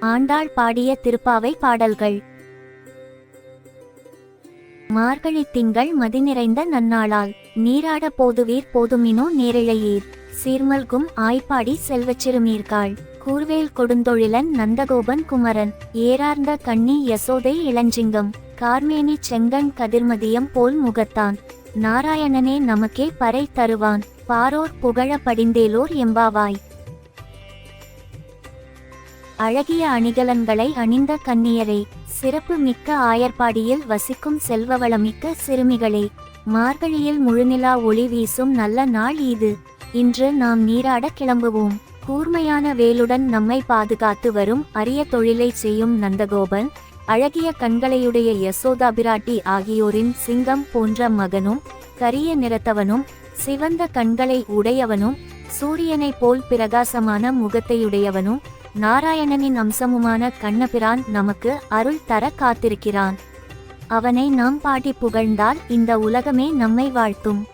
ஆண்டாள் பாடிய திருப்பாவை பாடல்கள். மார்கழி திங்கள் மதி நிறைந்த நன்னாளால் நீராட போதுவீர் போதுமினோ நேரிழையீர். சீர்மல்கும் ஆய்ப்பாடி செல்வச்சிறுமீர்காள் கூர்வேல் கொடுந்தொழிலன் நந்தகோபன் குமரன் ஏறார்ந்த கண்ணி யசோதை இளஞ்சிங்கம். கார்மேனி செங்கன் கதிர்மதியம் போல் முகத்தான். நாராயணனே நமக்கே பறை தருவான் பாரோர் புகழ படிந்தேலோர் எம்பாவாய். அழகிய அணிகலன்களை அணிந்த கன்னியரே சிறப்பு மிக்க ஆயர்பாடியில் வசிக்கும் செல்வவளமிக்க சிறுமிகளே மார்கழியில் முழுநிலா ஒளி வீசும் நல்ல நாள் இது. இன்று நாம் நீராட கிளம்புவோம். கூர்மையான வேலுடன் நம்மை பாதுகாத்து வரும் அரிய தொழிலை செய்யும் நந்தகோபன் அழகிய கண்களையுடைய யசோதா பிராட்டி ஆகியோரின் சிங்கம் போன்ற மகனும் கரிய நிறத்தவனும் சிவந்த கண்களை உடையவனும் சூரியனைப் போல் பிரகாசமான முகத்தையுடையவனும் நாராயணனின் அம்சமுமான கண்ணபிரான் நமக்கு அருள் தர காத்திருக்கிறான். அவனை நாம் பாடி புகழ்ந்தால் இந்த உலகமே நம்மை வாழ்த்தும்.